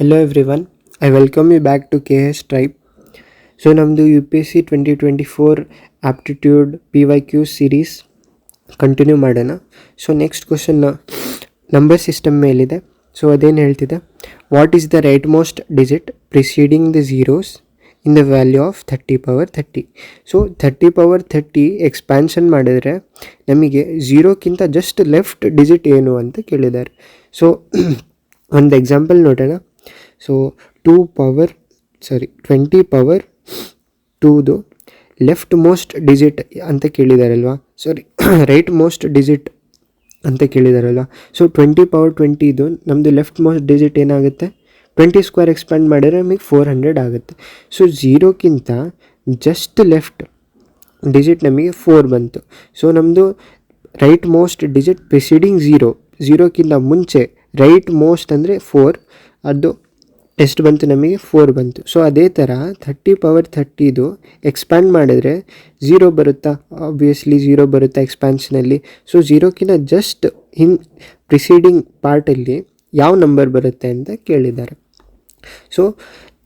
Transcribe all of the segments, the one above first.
Hello everyone I welcome you back to K S Tribe so ನಮ್ಮದು U P S C twenty twenty four aptitude P Y Q series continue ಮಾಡೋಣ. So next question number system ಮೇಲಿದೆ. So ಅದೇನು ಹೇಳ್ತಿದೆ? What is the rightmost digit preceding the zeros in the value of thirty power thirty so thirty power thirty expansion ಮಾಡಿದರೆ ನಮಗೆ ಝೀರೋಕ್ಕಿಂತ just left digit ಏನು ಅಂತ ಕೇಳಿದ್ದಾರೆ. So ಒಂದು example ನೋಡೋಣ. So two power sorry twenty power ಟೂದು left most digit ಅಂತ ಕೇಳಿದಾರಲ್ವಾ? Sorry rightmost digit ಅಂತ ಕೇಳಿದಾರಲ್ವ? ಸೊ ಟ್ವೆಂಟಿ ಪವರ್ ಟ್ವೆಂಟಿದು ನಮ್ಮದು ಲೆಫ್ಟ್ ಮೋಸ್ಟ್ ಡಿಜಿಟ್ ಏನಾಗುತ್ತೆ? ಟ್ವೆಂಟಿ ಸ್ಕ್ವೇರ್ ಎಕ್ಸ್ಪ್ಯಾಂಡ್ ಮಾಡಿದರೆ ನಮಗೆ ಫೋರ್ ಹಂಡ್ರೆಡ್ ಆಗುತ್ತೆ. ಸೊ ಝೀರೋಕ್ಕಿಂತ ಜಸ್ಟ್ ಲೆಫ್ಟ್ ಡಿಜಿಟ್ ನಮಗೆ ಫೋರ್ ಬಂತು. ಸೊ ನಮ್ಮದು rightmost digit preceding zero ಝೀರೋಕ್ಕಿಂತ ಮುಂಚೆ ರೈಟ್ ಮೋಸ್ಟ್ ಅಂದರೆ ಫೋರ್ ಅದು ಎಷ್ಟು ಬಂತು ನಮಗೆ? ಫೋರ್ ಬಂತು. ಸೊ ಅದೇ ಥರ ಥರ್ಟಿ ಪವರ್ ಥರ್ಟಿದು ಎಕ್ಸ್ಪ್ಯಾಂಡ್ ಮಾಡಿದರೆ ಝೀರೋ ಬರುತ್ತಾ? ಆಬ್ವಿಯಸ್ಲಿ ಝೀರೋ ಬರುತ್ತಾ ಎಕ್ಸ್ಪ್ಯಾನ್ಷನಲ್ಲಿ ಸೊ ಝೀರೋಕ್ಕಿಂತ ಜಸ್ಟ್ ಹಿಂ ಪ್ರಿಸೀಡಿಂಗ್ ಪಾರ್ಟಲ್ಲಿ ಯಾವ ನಂಬರ್ ಬರುತ್ತೆ ಅಂತ ಕೇಳಿದ್ದಾರೆ. ಸೊ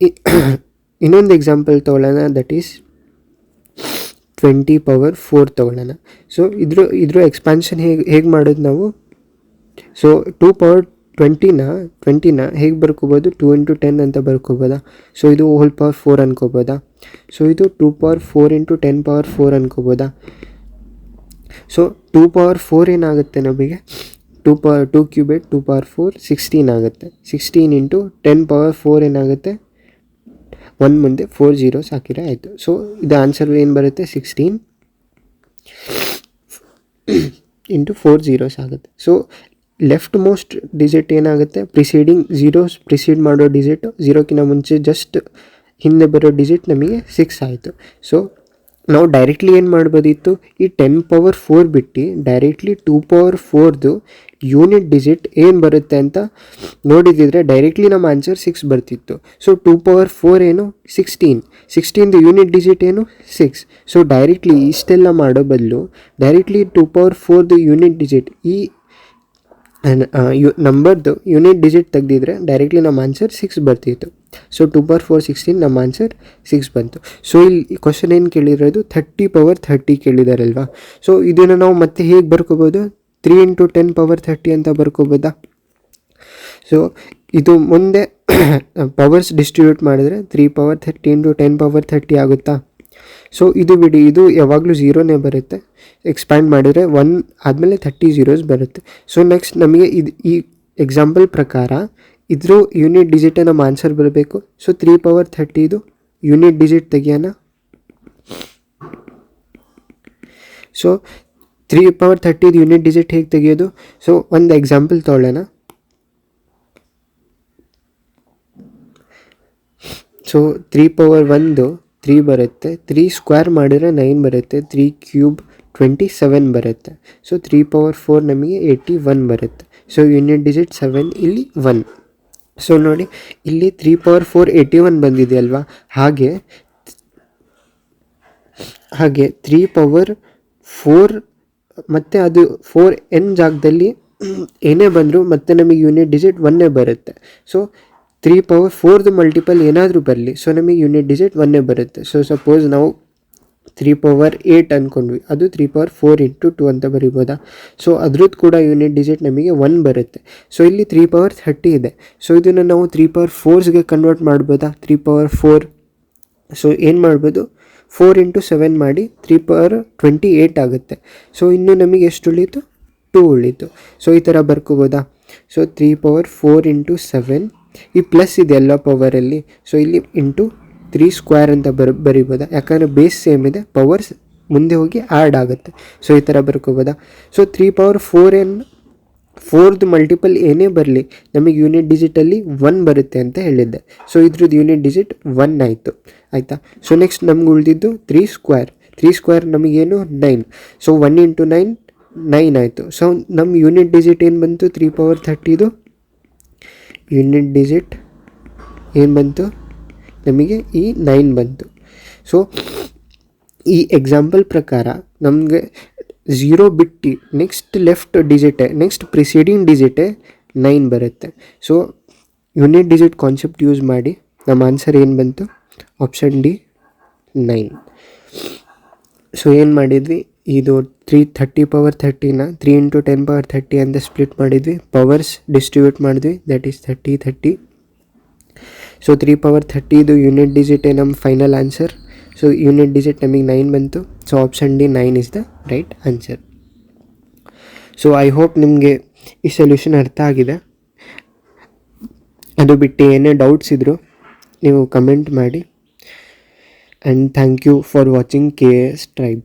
ಇನ್ನೊಂದು ಎಕ್ಸಾಂಪಲ್ ತೊಗೊಳ್ಳೋಣ. That is twenty power four ತೊಗೊಳ್ಳೋಣ. ಸೊ ಇದ್ರ ಇದ್ರ ಎಕ್ಸ್ಪ್ಯಾನ್ಷನ್ ಹೇಗೆ ಹೇಗೆ ಮಾಡೋದು ನಾವು? ಸೊ ಟೂ ಪವರ್ ಟ್ವೆಂಟಿನ ಟ್ವೆಂಟಿನ ಹೇಗೆ ಬರ್ಕೋಬೋದು? ಟೂ ಇಂಟು ಟೆನ್ ಅಂತ ಬರ್ಕೋಬೋದಾ? ಸೊ ಇದು ಹೋಲ್ ಪವರ್ ಫೋರ್ ಅನ್ಕೋಬೋದಾ? ಸೊ ಇದು two power four into ten power four ಅನ್ಕೋಬೋದಾ? So two power four ಏನಾಗುತ್ತೆ ನಮಗೆ? Two power two cubed two power four sixteen ಆಗುತ್ತೆ. Sixteen into ten power four ಏನಾಗುತ್ತೆ? One ಮುಂದೆ ಫೋರ್ ಜೀರೋಸ್ ಹಾಕಿದ್ರೆ ಆಯಿತು. So ಇದು ಆನ್ಸರ್ ಏನು ಬರುತ್ತೆ? ಸಿಕ್ಸ್ಟೀನ್ ಇಂಟು ಫೋರ್ ಜೀರೋಸ್ ಆಗುತ್ತೆ. ಸೊ ಲೆಫ್ಟ್ ಮೋಸ್ಟ್ ಡಿಜಿಟ್ ಏನಾಗುತ್ತೆ? ಪ್ರಿಸೀಡಿಂಗ್ ಝೀರೋಸ್ ಪ್ರಿಸೀಡ್ ಮಾಡೋ ಡಿಜಿಟ್ ಝೀರೋಕ್ಕಿಂತ ಮುಂಚೆ ಜಸ್ಟ್ ಹಿಂದೆ ಬರೋ ಡಿಜಿಟ್ ನಮಗೆ ಸಿಕ್ಸ್ ಆಯಿತು. ಸೊ ನಾವು ಡೈರೆಕ್ಟ್ಲಿ ಏನು ಮಾಡ್ಬೋದಿತ್ತು? ಈ ಟೆನ್ ಪವರ್ ಫೋರ್ ಬಿಟ್ಟು ಡೈರೆಕ್ಟ್ಲಿ ಟೂ ಪವರ್ ಫೋರ್ದು ಯೂನಿಟ್ ಡಿಜಿಟ್ ಏನು ಬರುತ್ತೆ ಅಂತ ನೋಡಿದಿದ್ರೆ ಡೈರೆಕ್ಟ್ಲಿ ನಮ್ಮ ಆನ್ಸರ್ ಸಿಕ್ಸ್ ಬರ್ತಿತ್ತು. ಸೊ ಟೂ ಪವರ್ ಫೋರ್ ಏನು? ಸಿಕ್ಸ್ಟೀನ್ ಸಿಕ್ಸ್ಟೀನ್ದು ಯೂನಿಟ್ ಡಿಜಿಟ್ ಏನು? ಸಿಕ್ಸ್ ಸೊ ಡೈರೆಕ್ಟ್ಲಿ ಇಷ್ಟೆಲ್ಲ ಮಾಡೋ ಬದಲು ಡೈರೆಕ್ಟ್ಲಿ ಟೂ ಪವರ್ ಫೋರ್ದು ಯೂನಿಟ್ ಡಿಜಿಟ್ ಈ ಯು ನಂಬರ್ದು ಯೂನಿಟ್ ಡಿಜಿಟ್ ತೆಗೆದಿದ್ರೆ ಡೈರೆಕ್ಟ್ಲಿ ನಮ್ಮ ಆನ್ಸರ್ ಸಿಕ್ಸ್ ಬರ್ತಿತ್ತು. So two power four sixteen ನಮ್ಮ ಆನ್ಸರ್ ಸಿಕ್ಸ್ ಬಂತು. ಸೊ ಇಲ್ಲಿ ಕ್ವಶನ್ ಏನು ಕೇಳಿರೋದು? ಥರ್ಟಿ ಪವರ್ ಥರ್ಟಿ ಕೇಳಿದಾರಲ್ವಾ? ಸೊ ಇದನ್ನು ನಾವು ಮತ್ತೆ ಹೇಗೆ ಬರ್ಕೋಬೋದು? Three into ten power thirty ಅಂತ ಬರ್ಕೋಬೋದಾ? ಸೊ ಇದು ಮುಂದೆ ಪವರ್ಸ್ ಡಿಸ್ಟ್ರಿಬ್ಯೂಟ್ ಮಾಡಿದ್ರೆ three power thirty into ten power thirty ಆಗುತ್ತಾ? ಸೊ ಇದು ಬಿಡಿ, ಇದು ಯಾವಾಗಲೂ ಝೀರೋನೇ ಬರುತ್ತೆ. ಎಕ್ಸ್ಪ್ಯಾಂಡ್ ಮಾಡಿದರೆ ಒನ್ ಆದಮೇಲೆ ಥರ್ಟಿ ಝೀರೋಸ್ ಬರುತ್ತೆ. ಸೊ ನೆಕ್ಸ್ಟ್ ನಮಗೆ ಇದು, ಈ ಎಕ್ಸಾಂಪಲ್ ಪ್ರಕಾರ ಇದ್ರ ಯೂನಿಟ್ ಡಿಜಿಟ್ ನಮ್ಮ ಆನ್ಸರ್ ಬರಬೇಕು. ಸೊ ತ್ರೀ ಪವರ್ ಥರ್ಟಿದು ಯೂನಿಟ್ ಡಿಜಿಟ್ ತೆಗಿಯೋಣ. ಸೊ ತ್ರೀ ಪವರ್ ಥರ್ಟಿದು ಯೂನಿಟ್ ಡಿಜಿಟ್ ಹೇಗೆ ತೆಗಿಯೋದು? ಸೊ ಒಂದು ಎಕ್ಸಾಂಪಲ್ ತೊಗೊಳ್ಳೋಣ. ಸೊ ತ್ರೀ ಪವರ್ ಒಂದು ತ್ರೀ ಬರುತ್ತೆ. ತ್ರೀ ಸ್ಕ್ವೇರ್ ಮಾಡಿದರೆ ನೈನ್ ಬರುತ್ತೆ. ತ್ರೀ ಕ್ಯೂಬ್ ಟ್ವೆಂಟಿ ಸೆವೆನ್ ಬರುತ್ತೆ. ಸೊ ತ್ರೀ ಪವರ್ ಫೋರ್ ನಮಗೆ ಏಯ್ಟಿ ಒನ್ ಬರುತ್ತೆ. ಸೊ ಯೂನಿಟ್ ಡಿಜಿಟ್ ಸೆವೆನ್ ಇಲ್ಲಿ ಒನ್ ಸೊ ನೋಡಿ, ಇಲ್ಲಿ three power four eighty one ಬಂದಿದೆ ಅಲ್ವಾ? ಹಾಗೆ ಹಾಗೆ ತ್ರೀ ಪವರ್ ಫೋರ್ ಮತ್ತು ಅದು ಫೋರ್ ಎನ್ ಜಾಗದಲ್ಲಿ ಏನೇ ಬಂದರೂ ಮತ್ತೆ ನಮಗೆ ಯೂನಿಟ್ ಡಿಜಿಟ್ ಒನ್ನೇ ಬರುತ್ತೆ. ಸೊ ತ್ರೀ ಪವರ್ ಫೋರ್ದು ಮಲ್ಟಿಪಲ್ ಏನಾದರೂ ಬರಲಿ. ಸೊ ನಮಗೆ ಯೂನಿಟ್ ಡಿಜಿಟ್ ಒನ್ನೇ ಬರುತ್ತೆ. ಸೊ ಸಪೋಸ್ ನಾವು ತ್ರೀ ಪವರ್ ಏಯ್ಟ್ ಅಂದ್ಕೊಂಡ್ವಿ ಅದು three power four into two ಅಂತ ಬರಿಬೋದಾ? ಸೊ ಅದ್ರದ್ದು ಕೂಡ ಯೂನಿಟ್ ಡಿಜಿಟ್ ನಮಗೆ ಒನ್ ಬರುತ್ತೆ. ಸೊ ಇಲ್ಲಿ ತ್ರೀ ಪವರ್ ಥರ್ಟಿ ಇದೆ. ಸೊ ಇದನ್ನು ನಾವು ತ್ರೀ ಪವರ್ ಫೋರ್ಸ್ಗೆ ಕನ್ವರ್ಟ್ ಮಾಡ್ಬೋದಾ? ತ್ರೀ ಪವರ್ ಫೋರ್ ಸೊ ಏನು ಮಾಡ್ಬೋದು? ಫೋರ್ ಇಂಟು ಸೆವೆನ್ ಮಾಡಿ ತ್ರೀ ಪವರ್ ಟ್ವೆಂಟಿ ಏಯ್ಟ್ ಆಗುತ್ತೆ. ಸೊ ಇನ್ನು ನಮಗೆ ಎಷ್ಟು ಉಳೀತು? ಟೂ ಉಳೀತು. ಸೊ ಈ ಥರ ಬರ್ಕೋಬೋದಾ? So three power four into seven ಈ ಪ್ಲಸ್ ಇದೆ ಎಲ್ಲ ಪವರಲ್ಲಿ ಸೊ ಇಲ್ಲಿ ಇಂಟು ತ್ರೀ ಸ್ಕ್ವೇರ್ ಅಂತ ಬರ್, ಬರಿಬೋದಾ. ಯಾಕಂದರೆ ಬೇಸ್ ಸೇಮ್ ಇದೆ ಪವರ್ಸ್ ಮುಂದೆ ಹೋಗಿ ಆ್ಯಡ್ ಆಗುತ್ತೆ. ಸೊ ಈ ಥರ ಬರ್ಕೋಬೋದಾ. ಸೊ ತ್ರೀ ಪವರ್ ಫೋರ್ ಏನು ಫೋರ್ದು ಮಲ್ಟಿಪಲ್ ಏನೇ ಬರಲಿ. ನಮಗೆ ಯೂನಿಟ್ ಡಿಜಿಟಲ್ಲಿ ಒನ್ ಬರುತ್ತೆ ಅಂತ ಹೇಳಿದ್ದೆ. ಸೊ ಇದ್ರದ್ದು ಯೂನಿಟ್ ಡಿಜಿಟ್ ಒನ್ ಆಯಿತು. ಆಯಿತಾ? ಸೊ ನೆಕ್ಸ್ಟ್ ನಮ್ಗೆ ಉಳಿದಿದ್ದು ತ್ರೀ ಸ್ಕ್ವೇರ್ ತ್ರೀ ಸ್ಕ್ವೇರ್ ನಮಗೇನು nine so one into nine nine ಆಯಿತು. ಸೊ ನಮ್ಮ ಯೂನಿಟ್ ಡಿಜಿಟ್ ಏನು ಬಂತು? ತ್ರೀ ಪವರ್ ಥರ್ಟಿದು ಯೂನಿಟ್ ಡಿಜಿಟ್ ಏನು ಬಂತು? ನಮಗೆ ಈ ನೈನ್ ಬಂತು. ಸೊ ಈ ಎಕ್ಸಾಂಪಲ್ ಪ್ರಕಾರ ನಮಗೆ ಝೀರೋ ಬಿಟ್ಟು ನೆಕ್ಸ್ಟ್ ಲೆಫ್ಟ್ ಡಿಜಿಟೆ ನೆಕ್ಸ್ಟ್ ಪ್ರಿಸೀಡಿಂಗ್ ಡಿಜಿಟೆ ನೈನ್ ಬರುತ್ತೆ. So unit digit concept use ಮಾಡಿ ನಮ್ಮ ಆನ್ಸರ್ ಏನು ಬಂತು? Option D nine. ಸೊ ಏನು ಮಾಡಿದ್ವಿ? ಇದು three thirty power ಥರ್ಟಿನ three into ten power thirty ಅಂತ ಸ್ಪ್ಲಿಟ್ ಮಾಡಿದ್ವಿ. ಪವರ್ಸ್ ಡಿಸ್ಟ್ರಿಬ್ಯೂಟ್ ಮಾಡಿದ್ವಿ. That is thirty thirty so three power ಥರ್ಟಿದು unit ಡಿಜಿಟೇ ನಮ್ಮ final answer so unit digit ನಮಗೆ ನೈನ್ ಬಂತು. So option D nine is the right answer so I hope ನಿಮಗೆ ಈ solution ಅರ್ಥ ಆಗಿದೆ. ಅದು ಬಿಟ್ಟು ಏನೇ ಡೌಟ್ಸ್ ಇದ್ದರೂ ನೀವು ಕಮೆಂಟ್ ಮಾಡಿ. And thank you for watching K S tribe